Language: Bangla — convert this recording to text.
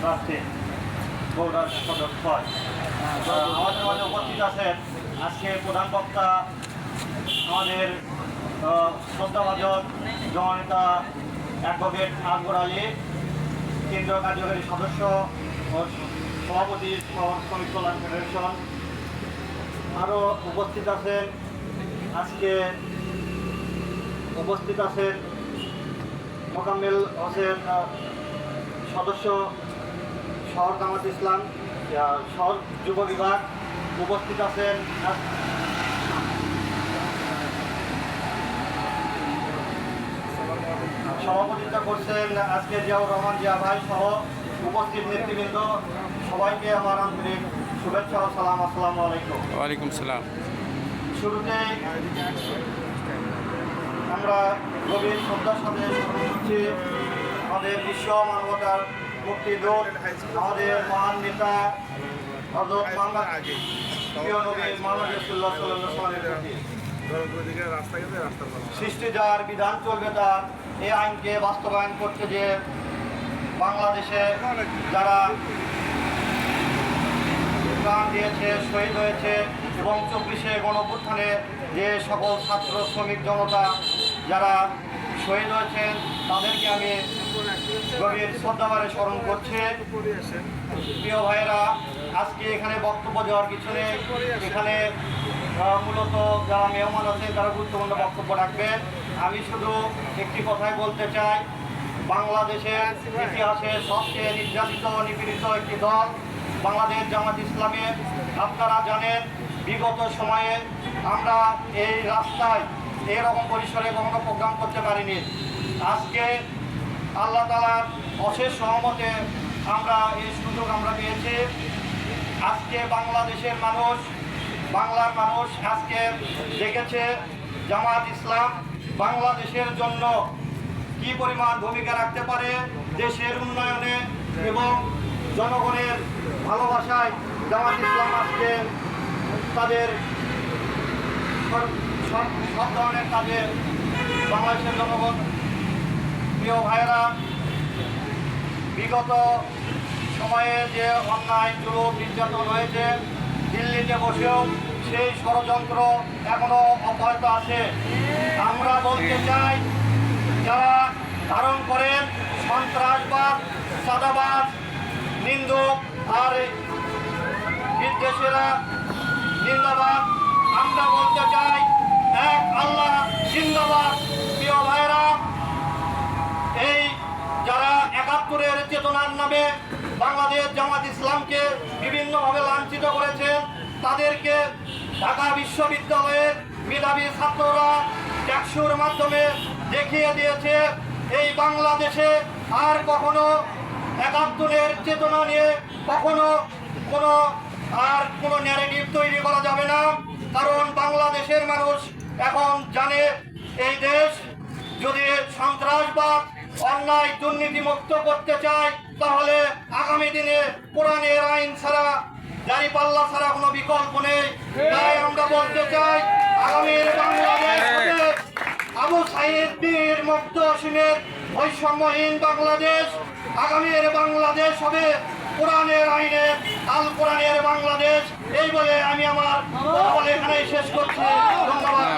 প্রার্থী ছয় আহ, আমাদের মাঝে উপস্থিত আছেন আজকে প্রধান বক্তা আমাদের শ্রদ্ধাভাজন জননেতা অ্যাডভোকেট আকবর আলী কেন্দ্রীয় কার্যকারী সদস্য ও সভাপতি শ্রমিক কল্যাণ ফেডারেশন। আরও উপস্থিত আছেন আজকে উপস্থিত আছেন মোকাম্মেল হোসেন সদস্য শহর জামাত ইসলাম শহর যুব বিভাগ উপস্থিত আছেন। সভাপতিত্ব করছেন আজকে জিয়াউর রহমান জিয়া ভাই সহ উপস্থিত নেতৃবৃন্দ। সবাইকে আমার আন্তরিক শুভেচ্ছা ও সালাম আসসালামু আলাইকুম। ওয়ালাইকুম সালাম। শুরুতে আমরা গভীর শ্রদ্ধার সাথে আমাদের বিশ্ব মানবতার মুক্তিদূত আমাদের মহান নেতা হজরত মোহাম্মদ প্রিয় নবী মোহাম্মদ রসুল্লাহ সাল্লামের প্রতি। সৃষ্টি যার বিধান চলবে তার এই আইনকে বাস্তবায়ন করতে যে বাংলাদেশে যারা প্রাণ দিয়েছে শহীদ হয়েছে এবং চব্বিশে গণপুত্থানে যে সকল ছাত্র শ্রমিক জনতা যারা শহীদ হয়েছেন, তাদেরকে আমি গভীর শ্রদ্ধাবারে স্মরণ করছি। প্রিয় ভাইয়েরা, আজকে এখানে বক্তব্য দেওয়ার পিছনে এখানে মূলত যারা মেহমান আছে তারা গুরুত্বপূর্ণ বক্তব্য রাখবেন আমি শুধু একটি কথাই বলতে চাই, বাংলাদেশের ইতিহাসে সবচেয়ে নির্যাতিত নিপীড়িত একটি দল বাংলাদেশ জামাত ইসলামের আপনারা জানেন, বিগত সময়ে আমরা এই রাস্তায় এরকম পরিসরে কখনো প্রোগ্রাম করতে পারিনি। আজকে আল্লাহ তালার অশেষ সহমতে আমরা এই সুযোগ আমরা পেয়েছি। আজকে বাংলাদেশের মানুষ, বাংলার মানুষ আজকে দেখেছে জামাত ইসলাম বাংলাদেশের জন্য কি পরিমাণ ভূমিকা রাখতে পারে দেশের উন্নয়নে এবং জনগণের ভালোবাসায় জামাত ইসলাম আজকে তাদের সব- ধরনের কাজে বাংলাদেশের জনগণ, প্রিয় ভাইয়েরা, বিগত সময়ে যে অন্যায়, জুলুম, নির্যাতন হয়েছে, দিল্লিতে বসেও সেই ষড়যন্ত্র এখনও অব্যাহত আছে। আমরা বলতে চাই, যারা ধারণ করেন সন্ত্রাসবাদ সাদাবাদ নিন্দুক আর বিদ্বেষীরা জিন্দাবাদ আমরা বলতে চাই এক আল্লাহ জিন্দাবাদ। প্রিয় ভাইরা এই যারা একাত্তরের চেতনার নামে বাংলাদেশ জামাত ইসলামকে বিভিন্নভাবে লাঞ্ছিত করেছে, তাদেরকে ঢাকা বিশ্ববিদ্যালয়ের মেধাবী ছাত্ররা ট্যাক্সুর মাধ্যমে দেখিয়ে দিয়েছে, এই বাংলাদেশে আর কখনো একাত্তরের চেতনা নিয়ে কখনো কোনো আর কোনো ন্যারেটিভ তৈরি করা যাবে না, কারণ বাংলাদেশের মানুষ এখন জানে এই দেশ যদি সন্ত্রাসবাদ, অন্যায় দুর্নীতি মুক্ত করতে চায়, তাহলে আগামী দিনে কোরআনের আইন ছাড়া জারি পাল্লা ছাড়া কোনো বিকল্প নেই। তাই আমরা বলতে চাই, আগামীর বাংলাদেশ আবু সাইদ বীর মুক্ত অসীমের বৈষম্যহীন বাংলাদেশ। আগামীর বাংলাদেশ হবে কোরআনের আইনের, আল কোরআনের বাংলাদেশ। এই বলে আমি আমার এখানেই শেষ করছি। ধন্যবাদ।